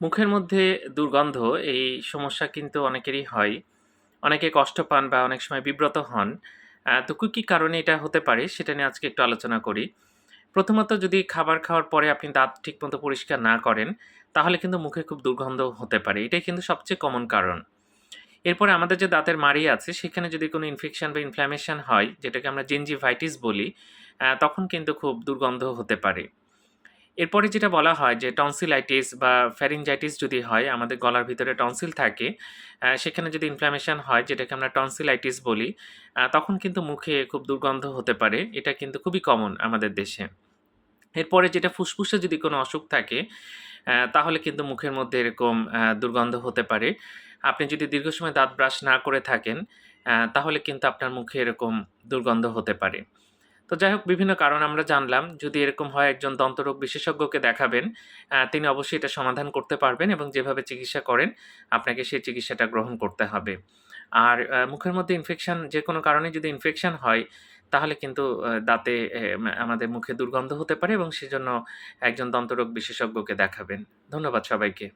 মুখের মধ্যে দুর্গন্ধ এই সমস্যা কিন্তু অনেকেরই হয়। অনেকে কষ্ট পান বা অনেক সময় বিব্রত হন। তো কী কী কারণে এটা হতে পারে সেটা নিয়ে আজকে একটু আলোচনা করি। প্রথমত যদি খাবার খাওয়ার পরে আপনি দাঁত ঠিকমতো পরিষ্কার না করেন, তাহলে কিন্তু মুখে খুব দুর্গন্ধ হতে পারে। এটাই কিন্তু সবচেয়ে কমন কারণ। এরপরে আমাদের যে দাঁতের মাড়ি আছে সেখানে যদি কোনো ইনফেকশান বা ইনফ্ল্যামেশন হয়, যেটাকে আমরা জিঞ্জিভাইটিস বলি, তখন কিন্তু খুব দুর্গন্ধ হতে পারে। এরপরে যেটা বলা হয় যে টনসিলাইটিস বা ফ্যারিনজাইটিস যদি হয়, আমাদের গলার ভিতরে টনসিল থাকে, সেখানে যদি ইনফ্ল্যামেশন হয় যেটাকে আমরা টনসিলাইটিস বলি, তখন কিন্তু মুখে খুব দুর্গন্ধ হতে পারে। এটা কিন্তু খুবই কমন আমাদের দেশে। এরপরে যেটা ফুসফুসে যদি কোনো অসুখ থাকে, তাহলে কিন্তু মুখের মধ্যে এরকম দুর্গন্ধ হতে পারে। আপনি যদি দীর্ঘ সময় দাঁত ব্রাশ না করে থাকেন, তাহলে কিন্তু আপনার মুখে এরকম দুর্গন্ধ হতে পারে। তো যাই হোক বিভিন্ন কারণ আমরা জানলাম। যদি এরকম হয় একজন দন্তরোগ বিশেষজ্ঞকে দেখাবেন। তিনি অবশ্যই এটা সমাধান করতে পারবেন এবং যেভাবে চিকিৎসা করেন, আপনাকে সেই চিকিৎসাটা গ্রহণ করতে হবে। আর মুখের মধ্যে ইনফেকশান যে কোনো কারণে যদি ইনফেকশান হয়, তাহলে কিন্তু দাঁতে আমাদের মুখে দুর্গন্ধ হতে পারে এবং সেজন্য একজন দন্তরোগ বিশেষজ্ঞকে দেখাবেন। ধন্যবাদ সবাইকে।